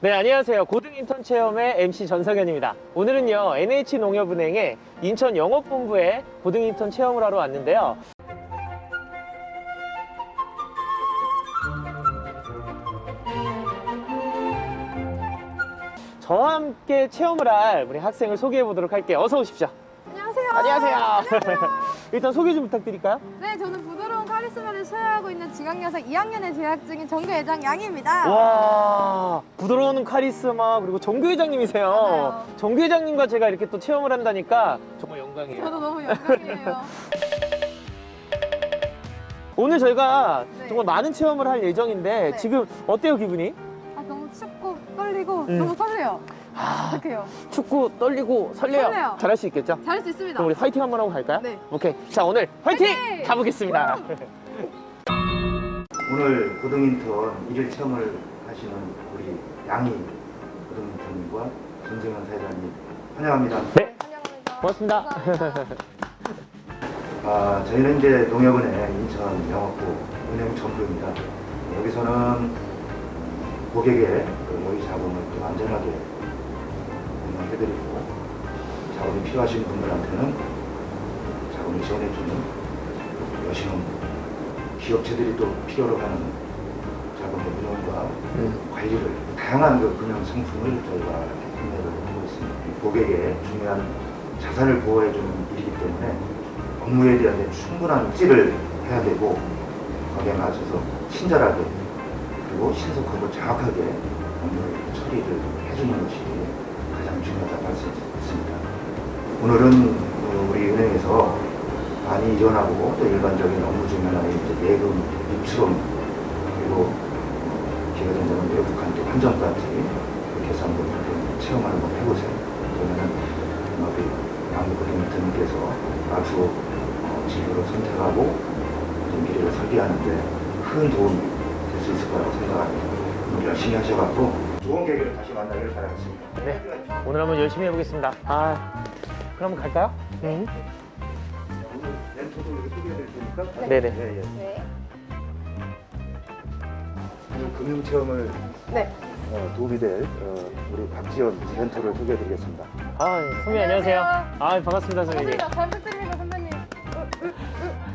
네, 안녕하세요. 고등 인턴 체험의 MC 전석현입니다. 오늘은요, NH농협은행의 인천 영업본부에 고등 인턴 체험을 하러 왔는데요. 저와 함께 체험을 할 우리 학생을 소개해 보도록 할게요. 어서 오십시오. 안녕하세요. 안녕하세요. 일단 소개 좀 부탁드릴까요? 네, 소유하고 있는 지광여사 2학년에 재학 중인 정교회장 양입니다. 와 부드러운 카리스마 그리고 정교 회장님이세요. 맞아요. 정교 회장님과 제가 이렇게 또 체험을 한다니까 정말 영광이에요. 저도 너무 영광이에요. 오늘 저희가 네. 정말 많은 체험을 할 예정인데 네. 지금 어때요 기분이? 아, 너무 춥고 떨리고 음. 너무 설레요. 아, 어떡해요? 춥고 떨리고 설레요. 설레요. 잘할 수 있겠죠? 잘할 수 있습니다. 그럼 우리 화이팅 한번 하고 갈까요? 네. 오케이. 자 오늘 화이팅! 화이팅! 가보겠습니다. 오늘 고등인턴 일일 체험을 하시는 우리 양희 고등인턴님과 전승현 사회자님 환영합니다. 네, 환영합니다. 고맙습니다. 감사합니다. 아, 저희는 이제 농협은행 인천 영업부 은행 전부입니다. 여기서는 고객의 그 모의 자금을 또 안전하게 운영해드리고 자금이 필요하신 분들한테는 자금을 지원해주는 여신은 기업체들이 또 필요로 하는 자금의 운영과 음. 관리를 다양한 그 금융 상품을 저희가 판매를 하고 있습니다. 고객의 중요한 자산을 보호해주는 일이기 때문에 업무에 대한 충분한 찌를 해야 되고 거기에 맞춰서 친절하게 그리고 신속하고 정확하게 업무를 처리를 해주는 것이 가장 중요하다고 할 수 있습니다. 오늘은 이 이전하고 또 일반적인 업무 중에 하나인 이제 예금, 입출금 그리고 기회된다면 외국한 또 환전까지 좀 체험을 한번 해보세요. 그러면은 아마 우리 양국 고등님께서 앞으로 어, 진로를 선택하고 좀 미래를 설계하는데 큰 도움이 될 수 있을 거라고 생각합니다. 열심히 하셔갖고 좋은 계기를 다시 만나기를 바라겠습니다. 네, 오늘 한번 열심히 해보겠습니다. 아, 그럼 갈까요? 음. 테니까 네네. 예, 예. 네. 오늘 금융 체험을 네. 어, 도움이 될 어, 우리 박지연 멘토를 소개해드리겠습니다. 아, 예, 선배님 안녕하세요. 아, 반갑습니다, 선배님. 반갑습니다. 잘 부탁드립니다, 선배님.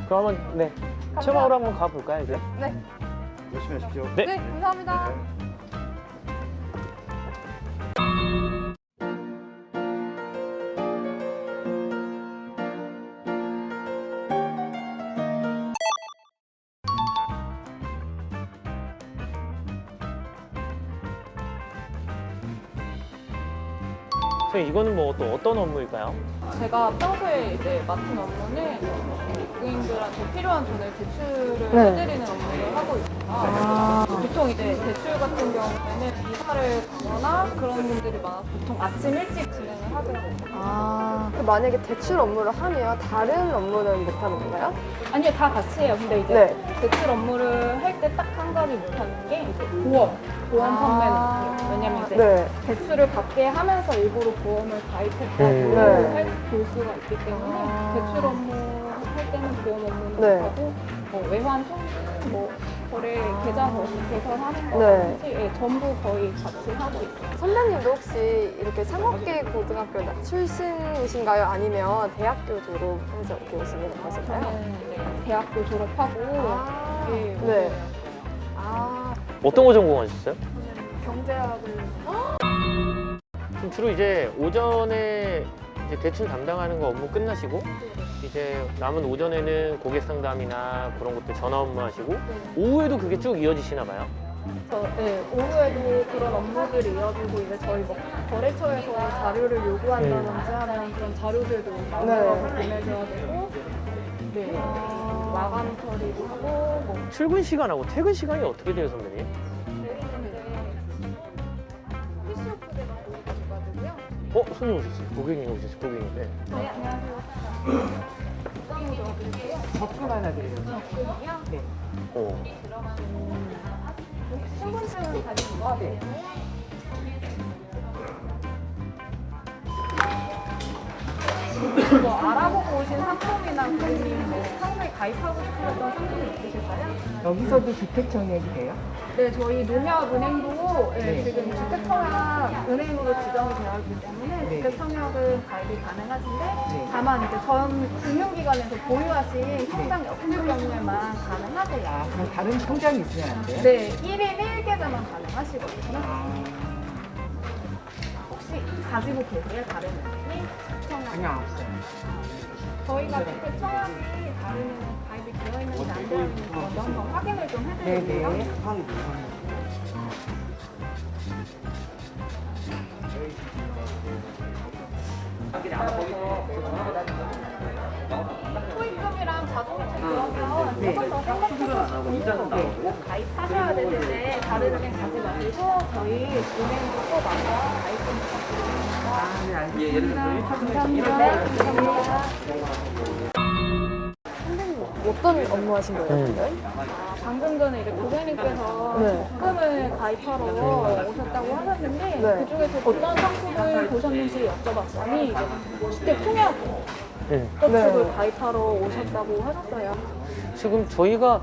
그럼 한번 네 체험하러 한번 가볼까요, 이제? 네. 열심히 하십시오. 네. 네, 감사합니다. 선생님 이거는 뭐 또 어떤 업무일까요? 제가 평소에 이제 맡은 업무는 고객님들한테 필요한 돈을 대출을 네. 해드리는 업무를 하고 있습니다. 보통 이제 대출 같은 경우에는 이사를 가거나 그런 분들이 많아서 보통 아침 일찍 진행 을 하거든요. 아, 그 만약에 대출 업무를 하면 다른 업무는 못 하는 건가요? 아니요, 다 같이 해요. 근데 이제 네. 대출 업무를 할 때 딱 한 가지 못하는 게 이제 보험, 보험 판매는 못해요. 왜냐면 이제 네. 대출을 받게 하면서 일부러 보험을 가입했다고 음. 네. 할- 볼 수가 있기 때문에 아. 대출 업무 할 때는 보험 업무는 네. 못하고 뭐 외환 통신, 뭐 거래 계좌 거- 개설하는 네. 거라든지 예, 전부 거의 같이 하고 있어요. 선배님도 혹시 이렇게 상업계 고등학교 나- 출신이신가요? 아니면 대학교 졸업해서 이렇게 오시는 것인가요? 저는 이제 대학교 졸업하고 아, 예, 네. 아, 어떤 거 전공하셨어요? 경제학을. 그럼 주로 이제 오전에 이제 대출 담당하는 거 업무 끝나시고 이제 남은 오전에는 고객 상담이나 그런 것들 전화 업무 하시고 오후에도 그게 쭉 이어지시나 봐요. 저, 예, 오후에도 그런 업무들이 이어지고 이제 저희 뭐 거래처에서 자료를 요구한다든지 하면 그런 자료들도 만들어서 보내줘야 되고 네 마감 처리도 하고 뭐 출근 시간하고 퇴근 시간이 어떻게 돼요, 선배님? 어, 손님 오셨어요. 고객님 오셨어요. 고객님. 네. 네 안녕하세요. 어떤 거 적어드릴게요? 적금 하나 드려요. 적금이요? 네. 어. 혹시 신분증은 가지고 있어요? 네. 뭐 알아보고 오신 상품이나 고객님 뭐 상품에 가입하고 싶으셨던 상품이 있으실까요? 여기서도 주택 청약이 돼요? 네, 저희 농협은행도 네, 네. 지금 주택청약 은행으로 지정이 되어 있기 때문에 네. 주택청약은 가입이 가능하신데 네. 다만 이제 전 금융기관에서 보유하신 통장 없을 경우에만 가능하세요. 아, 그럼 다른 통장이 있으면 안 돼요? 네, 1일 1계좌만 가능하시거든요. 아, 혹시 가지고 계세요? 다른? 주택청약? 그냥. 저희가 주택청약이 다른 은행 가입이 되어 있는지 안 되어 있는지 먼저 한번 확인을 좀 해드릴게요. 네네. 토 익금이랑 자동이체 그러면 조금 더 생각해서 가입하셔야 되는데 다른 은행 가지 마시고 저희 은행으로 꼭 와서 가입 좀 부탁드립니다. 아, 네, 알겠습니다. 감사합니다. 네, 감사합니다. 선생님 어떤 업무 하신 거예요? 음. 방금 전에 이제 고객님께서 네. 적금을 가입하러 오셨다고 하셨는데 네. 그 중에서 어떤 상품을 보셨는지 여쭤봤더니 이제 주택 통합 음. 저축을 네. 가입하러 오셨다고 하셨어요. 지금 저희가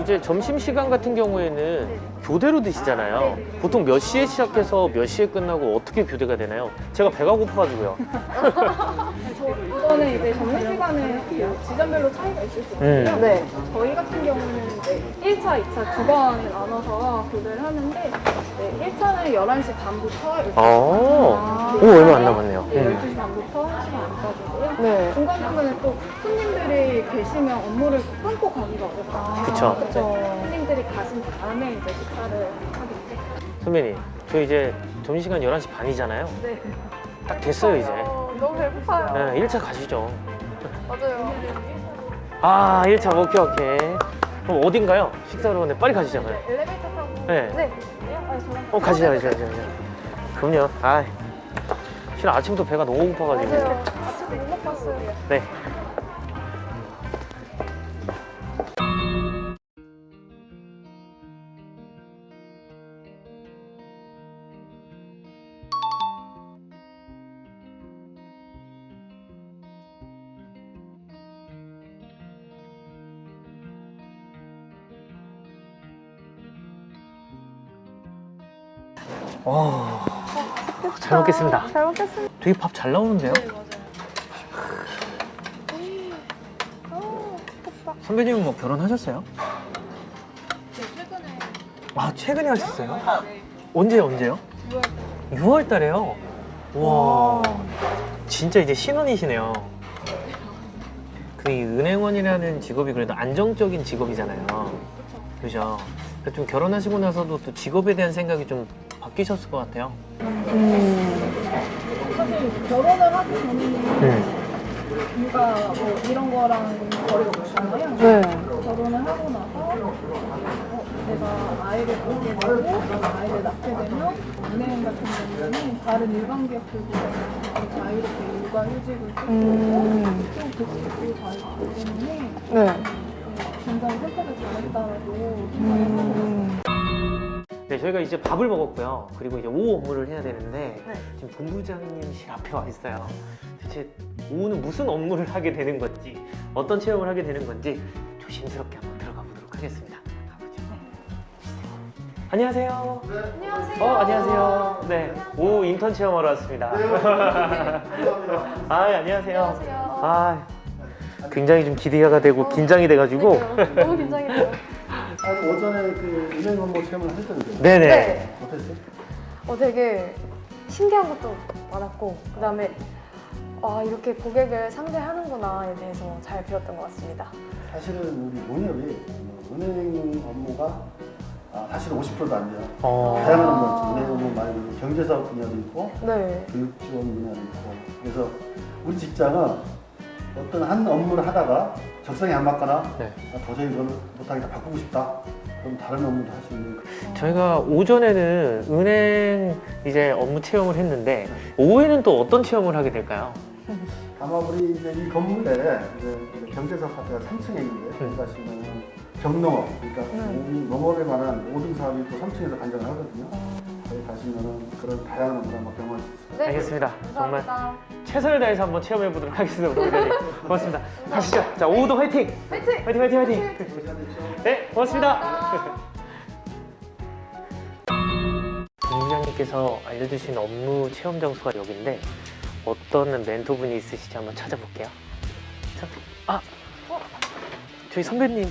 이제 점심시간 같은 경우에는 교대로 드시잖아요. 보통 몇 시에 시작해서 몇 시에 끝나고 어떻게 교대가 되나요? 제가 배가 고파가지고요. 저 이거는 이제 점심시간에 지점별로 차이가 있을 수 음. 있고요. 네. 저희 같은 경우는 이제 1차, 2차 두 번을 나눠서 교대를 하는데 네, 1차는 11시 반부터 12시 아, 오, 얼마 안 남았네요. 네, 음. 12시 반부터 1시간 안까지고요. 네. 중간중간에 또 손님들이 계시면 업무를 끊고 가기가 어렵다. 그쵸. 그쵸. 손님들이 가신 다음에 이제 식사를 하겠죠. 선배님, 저 이제 점심시간 11시 반이잖아요. 네. 딱 됐어요, 이제. 어, 너무 배고파요. 네, 1차 가시죠. 맞아요. 아, 1차, 오케이, 오케이. 그럼 어딘가요? 식사로 오는데 빨리 가시죠. 네. 엘리베이터 타고 네. 네. 아, 저랑 어, 가시죠, 가시죠, 가시죠. 그럼요. 아, 실은 아침부터 배가 너무 고파가지고. 맞아요. 아직 못 먹었어요. 네. 와, 잘 먹겠습니다. 잘 먹겠습니다. 되게 밥 잘 나오는데요? 선배님은 뭐 결혼하셨어요? 네, 최근에 아 최근에 하셨어요? 언제 언제요? 6월 달에요. 와 진짜 이제 신혼이시네요. 그 이 은행원이라는 직업이 그래도 안정적인 직업이잖아요. 그죠? 그좀 결혼하시고 나서도 또 직업에 대한 생각이 좀 바뀌셨을 것 같아요. 사실 결혼을 하기 전에는 음. 육아 뭐 이런 거랑 거리가 없잖아요. 네. 결혼을 하고 나서 어, 내가 아이를 보게 되고 아이를 낳게 되면 은행 같은 경우는 다른 일반 기업들보다 자유롭게 육아휴직을 쓸수 음. 또 복직도 자유롭기 때문에 네. 굉장히 선택을 잘했다라고 생각을 하고 음. 네, 저희가 이제 밥을 먹었고요. 그리고 이제 오후 업무를 해야 되는데 네. 지금 본부장님실 앞에 와 있어요. 대체 오후는 무슨 업무를 하게 되는 건지, 어떤 체험을 하게 되는 건지 조심스럽게 한번 들어가 보도록 하겠습니다. 가보죠. 안녕하세요. 안녕하세요. 어, 안녕하세요. 네, 오후 인턴 체험하러 왔습니다. 아, 예, 안녕하세요. 안녕하세요. 아, 굉장히 좀 기대가 되고 긴장이 돼가지고. 너무 긴장이 돼요. 아, 오전에 그 은행 업무 체험을 하셨던데 네네. 네. 어땠어요? 어, 되게 신기한 것도 많았고, 그 다음에 아, 이렇게 고객을 상대하는구나에 대해서 잘 배웠던 것 같습니다. 사실은 우리 농협이 은행 업무가 아, 사실은 50%도 안 돼요. 어, 다양한 업무가 있죠. 은행 업무 말고 경제사업 분야도 있고 네. 교육 지원 분야도 있고 그래서 우리 직장은 어떤 한 업무를 하다가 적성에 안 맞거나 네. 아, 도저히 이걸 못하겠다 바꾸고 싶다 그럼 다른 업무도 할 수 있는 저희가 오전에는 은행 이제 업무 체험을 했는데 오후에는 또 어떤 체험을 하게 될까요? 아마 우리 이제 이 건물에 이제 경제사업 파트가 3층에 있는데 음. 여기 가시면 경농업 그러니까 네. 우리 농업에 관한 모든 사업이 또 3층에서 관장을 하거든요. 저희 가시면은 그런 다양한 업무를 한번 경험할 수 있습니다. 네. 알겠습니다. 정말 감사합니다. 최선을 최선을 다해서 한번 체험해 보도록 하겠습니다. 오늘. 고맙습니다. 가시죠. 자, 오후도 화이팅! 화이팅! 화이팅, 화이팅, 화이팅! 네, 고맙습니다. 본부장님께서 알려주신 업무 체험 장소가 여기인데 어떤 멘토분이 있으시지 한번 찾아볼게요. 자, 아, 저희 선배님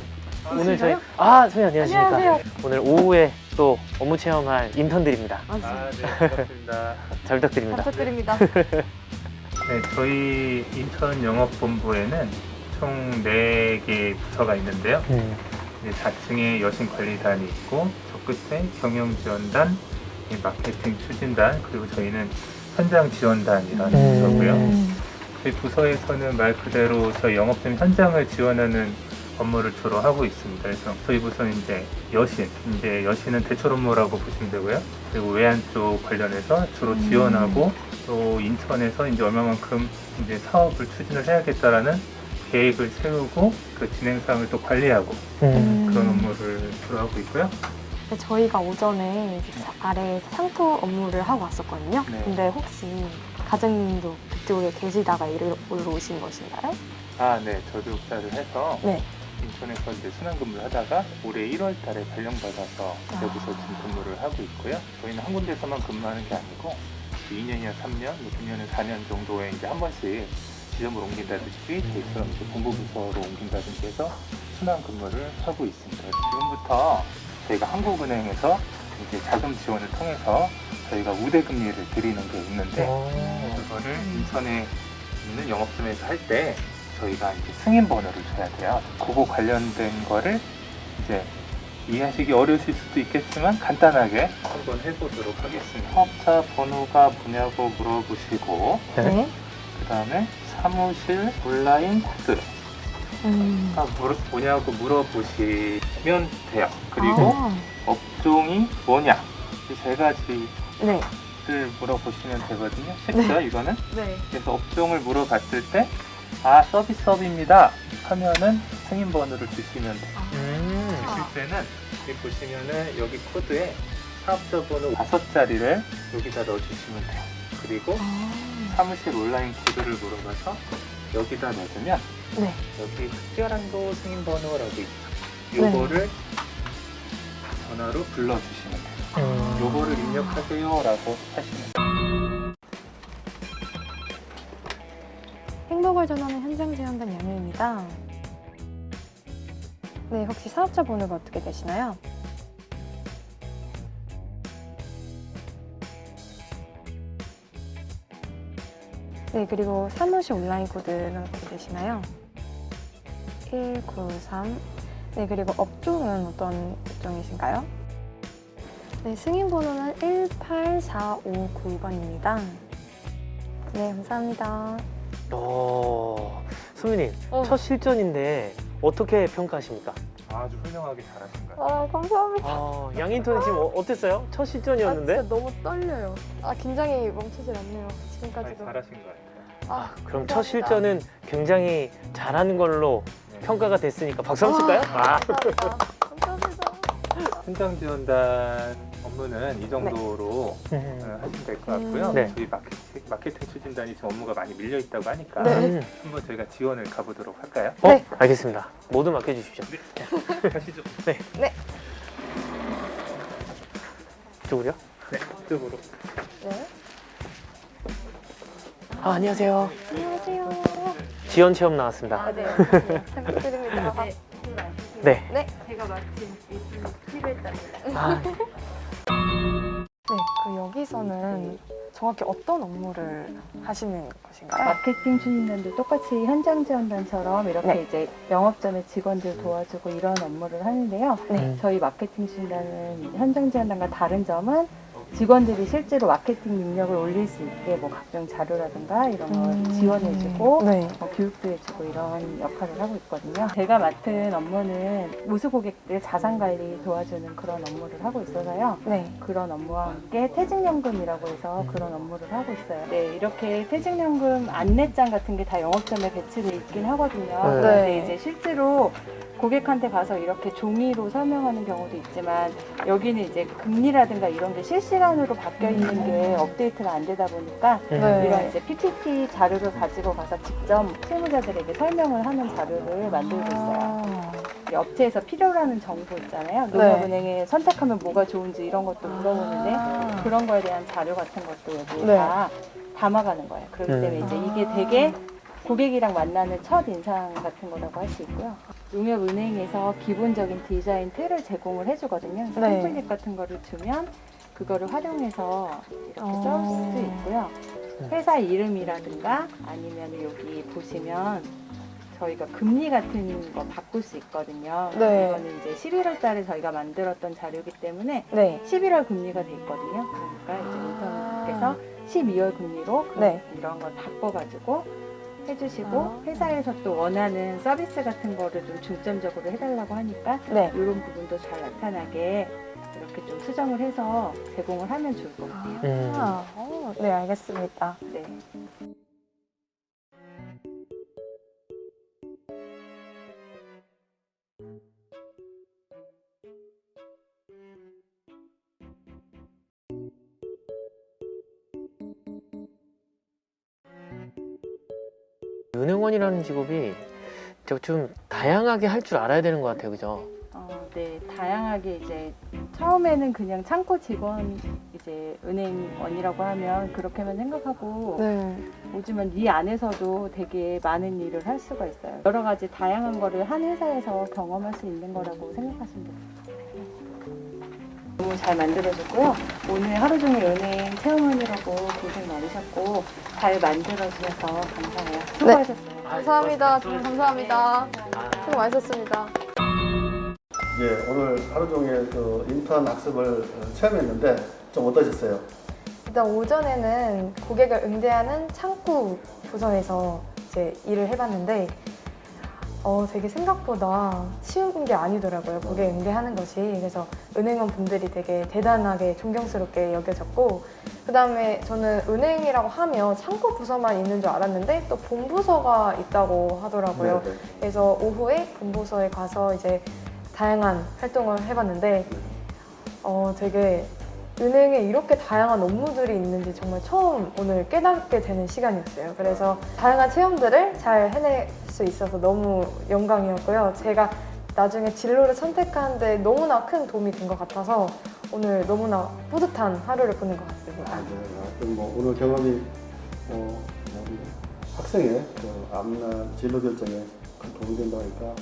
오늘 저희 아 선배님 안녕하십니까? 안녕하세요. 오늘 오후에 또 업무 체험할 인턴들입니다. 아, 네, 반갑습니다. 잘 부탁드립니다. 부탁드립니다. 네, 저희 인천 영업본부에는 총 4개 부서가 있는데요. 음, 이제 4층에 여신관리단이 있고, 저 끝에 경영지원단, 이 마케팅 추진단, 그리고 저희는 현장 지원단이라는 음. 부서고요. 저희 부서에서는 말 그대로 저희 영업점 현장을 지원하는 업무를 주로 하고 있습니다. 그래서 저희 부서는 이제 여신, 이제 여신은 대출 업무라고 보시면 되고요. 그리고 외환 쪽 관련해서 주로 지원하고 또 인천에서 이제 얼마만큼 이제 사업을 추진을 해야겠다라는 계획을 세우고 그 진행 사항을 또 관리하고 음. 그런 업무를 주로 하고 있고요. 네, 저희가 오전에 이제 사- 아래 상토 업무를 하고 왔었거든요. 네. 근데 혹시 가정님도 그쪽에 계시다가 이리로 오신 것인가요? 아, 네. 저도 입사를 해서 네. 인천에 서 이제 순환 근무를 하다가 올해 1월 달에 발령받아서 아. 여기서 지금 근무를 하고 있고요. 저희는 한 군데서만 근무하는 게 아니고 2년이나 3년, 뭐 9년에 4년 정도에 이제 한 번씩 지점을 옮긴다든지 저희처럼 이제 본부부서로 옮긴다든지 해서 순환 근무를 하고 있습니다. 지금부터 저희가 한국은행에서 이제 자금 지원을 통해서 저희가 우대 금리를 드리는 게 있는데 어. 그거를 인천에 있는 영업점에서 할때 저희가 이제 승인 번호를 줘야 돼요. 그거 관련된 거를 이제 이해하시기 어려우실 수도 있겠지만 간단하게 한번 해보도록 하겠습니다. 사업자 번호가 뭐냐고 물어보시고 네. 그 다음에 사무실 온라인 코드가 음. 물어- 뭐냐고 물어보시면 돼요. 그리고 아, 업종이 뭐냐 이 세 가지를 네. 물어보시면 되거든요. 쉽죠 이거는? 네. 그래서 업종을 물어봤을 때, 아, 서비스업입니다. 하면은 승인 번호를 주시면 돼요. 음. 주실 때는 여기 보시면은 여기 코드에 사업자 번호 다섯 자리를 여기다 넣어주시면 돼요. 그리고 아, 사무실 온라인 코드를 물어봐서 여기다 넣으면 네. 여기 특별한 도 승인 번호라고 있죠. 네. 요거를 전화로 불러주시면 돼요. 음. 요거를 입력하세요라고 하시면 돼요. 행복을 전하는 현장 지원단 양효입니다. 네, 혹시 사업자 번호가 어떻게 되시나요? 네, 그리고 사무실 온라인 코드는 어떻게 되시나요? 193. 네, 그리고 업종은 어떤 업종이신가요? 네, 승인 번호는 18459번입니다. 네, 감사합니다. 어, 선배님 어. 첫 실전인데 어떻게 평가하십니까? 아주 훌륭하게 잘하신 것 같아요. 아, 감사합니다. 아, 양인턴 지금 어, 어땠어요? 첫 실전이었는데? 아, 진짜 너무 떨려요. 아, 긴장이 멈추질 않네요. 아, 지금까지도. 잘하신 것 같아요. 아, 그럼 첫 감사합니다. 실전은 굉장히 잘하는 걸로 네. 평가가 됐으니까 박수 한번 칠까요? 아. 감사합니다. 현장 지원단 업무는 이 정도로 음. 어, 하시면 될 것 같고요. 네. 저희 마케팅, 마케팅 추진단이 지금 업무가 많이 밀려 있다고 하니까 네. 음. 한번 저희가 지원을 가보도록 할까요? 어, 네. 알겠습니다. 모두 맡겨주십시오. 가시죠. 이쪽으로요? 네, 이쪽으로. 네. 아, 안녕하세요. 안녕하세요. 지원 체험 나왔습니다. 아, 네. 잘 부탁드립니다. 아, 네. 네. 제가 마침 있으면 필요했답니다. 아, 네, 그 여기서는 정확히 어떤 업무를 하시는 것인가요? 마케팅 추진단도 똑같이 현장 지원단처럼 이렇게 네. 이제 영업점의 직원들 도와주고 이런 업무를 하는데요. 네. 저희 마케팅 추진단은 이제 현장 지원단과 다른 점은 직원들이 실제로 마케팅 능력을 올릴 수 있게 뭐 각종 자료라든가 이런 걸 음. 지원해주고 네. 뭐 교육도 해주고 이런 역할을 하고 있거든요. 제가 맡은 업무는 우수 고객들 자산 관리 도와주는 그런 업무를 하고 있어서요. 네. 그런 업무와 함께 퇴직연금이라고 해서 그런 업무를 하고 있어요. 네, 이렇게 퇴직연금 안내장 같은 게 다 영업점에 배치돼 있긴 하거든요. 네. 근데 이제 실제로 고객한테 가서 이렇게 종이로 설명하는 경우도 있지만 여기는 이제 금리라든가 이런 게 실시 간으로 바뀌어 있는 게 업데이트가 안 되다 보니까 네. 이런 이제 PPT 자료를 가지고 가서 직접 실무자들에게 설명을 하는 자료를 만들고 있어요. 아. 이 업체에서 필요로 하는 정보 있잖아요. 네. 농협은행에 선택하면 뭐가 좋은지 이런 것도 물어보는데 아. 그런 거에 대한 자료 같은 것도 여기 네. 다 담아가는 거예요. 그렇기 음. 때문에 이제 이게 아. 되게 고객이랑 만나는 첫 인상 같은 거라고 할 수 있고요. 농협은행에서 기본적인 디자인 틀을 제공을 해주거든요. 그래서 네. 템플릿 같은 거를 주면 그거를 활용해서 이렇게 어. 써올 수도 있고요. 회사 이름이라든가 아니면 여기 보시면 저희가 금리 같은 거 바꿀 수 있거든요. 네. 이거는 이제 11월 달에 저희가 만들었던 자료이기 때문에 네. 11월 금리가 돼 있거든요. 그러니까 이제 인턴께서 12월 금리로 그 아. 네. 이런 걸 바꿔가지고 해주시고 아. 회사에서 또 원하는 서비스 같은 거를 좀 중점적으로 해달라고 하니까 네. 이런 부분도 잘 나타나게 이렇게 좀 수정을 해서 제공을 하면 좋을 것 같아요. 음. 아, 어, 네, 알겠습니다. 네. 은행원이라는 직업이 저좀 다양하게 할 줄 알아야 되는 것 같아요, 그죠? 어, 네, 다양하게 이제 처음에는 그냥 창고 직원 이제 은행원이라고 하면 그렇게만 생각하고 네. 오지만 이 안에서도 되게 많은 일을 할 수가 있어요. 여러 가지 다양한 거를 한 회사에서 경험할 수 있는 거라고 생각하시면 돼요. 너무 잘 만들어졌고요. 오늘 하루 종일 은행 체험하느라고 고생 많으셨고 잘 만들어주셔서 감사해요. 수고하셨어요. 감사합니다. 정말 감사합니다. 수고 많으셨습니다. 이제 오늘 하루 종일 그 인턴 학습을 어, 체험했는데 좀 어떠셨어요? 일단 오전에는 고객을 응대하는 창구 부서에서 이제 일을 해봤는데 어, 되게 생각보다 쉬운 게 아니더라고요. 고객 응대하는 것이. 그래서 은행원 분들이 되게 대단하게 존경스럽게 여겨졌고 그 다음에 저는 은행이라고 하면 창구 부서만 있는 줄 알았는데 또 본부서가 있다고 하더라고요. 네, 네. 그래서 오후에 본부서에 가서 이제 다양한 활동을 해봤는데 어 되게 은행에 이렇게 다양한 업무들이 있는지 정말 처음 오늘 깨닫게 되는 시간이었어요. 그래서 다양한 체험들을 잘 해낼 수 있어서 너무 영광이었고요. 제가 나중에 진로를 선택하는데 너무나 큰 도움이 된 것 같아서 오늘 너무나 뿌듯한 하루를 보낸 것 같습니다. 아, 네. 뭐 오늘 경험이 어, 뭐 우리 학생의 그 앞날 진로 결정에 큰 도움이 된다 하니까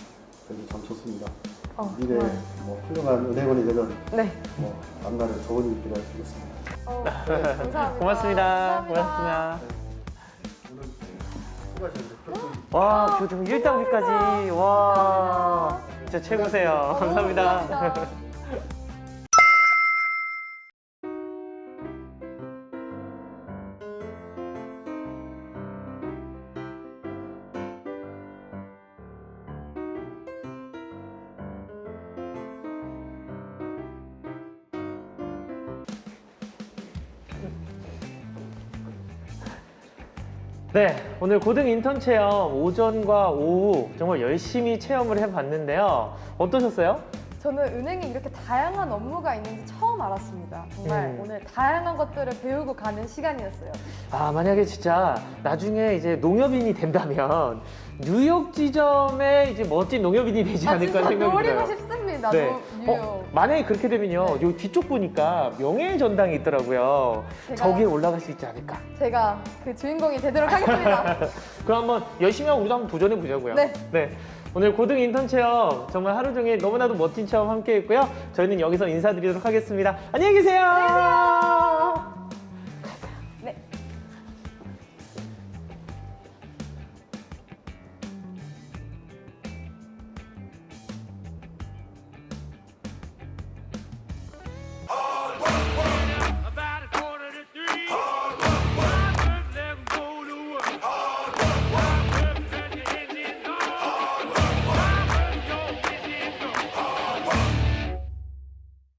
그래도 참 좋습니다. 어, 미래 정말. 뭐 훌륭한 은행원이 되는 네. 뭐 앞날에 좋은 일 기대하겠습니다. 어, 네, 감사합니다. 고맙습니다. 감사합니다. 고맙습니다. 오늘 수고하셨습니다. 와, 교정 1단계까지. 와, 진짜 최고세요. 감사합니다. 네, 오늘 고등 인턴 체험 오전과 오후 정말 열심히 체험을 해봤는데요. 어떠셨어요? 저는 은행에 이렇게 다양한 업무가 있는지 처음 알았습니다. 정말 음. 오늘 다양한 것들을 배우고 가는 시간이었어요. 아, 만약에 진짜 나중에 이제 농협인이 된다면 뉴욕 지점에 이제 멋진 농협인이 되지 아, 않을까 진짜 생각이 들어요. 싶습니다. 네. 노- 뉴욕. 어, 만약에 그렇게 되면요, 요 뒤쪽 보니까 명예의 전당이 있더라고요. 제가- 저기에 올라갈 수 있지 않을까. 제가 그 주인공이 되도록 하겠습니다. 그럼 한번 열심히 하고 우리도 한번 도전해 보자고요. 네. 오늘 고등 인턴 체험 정말 하루 종일 너무나도 멋진 체험 함께 했고요. 저희는 여기서 인사드리도록 하겠습니다. 안녕히 계세요.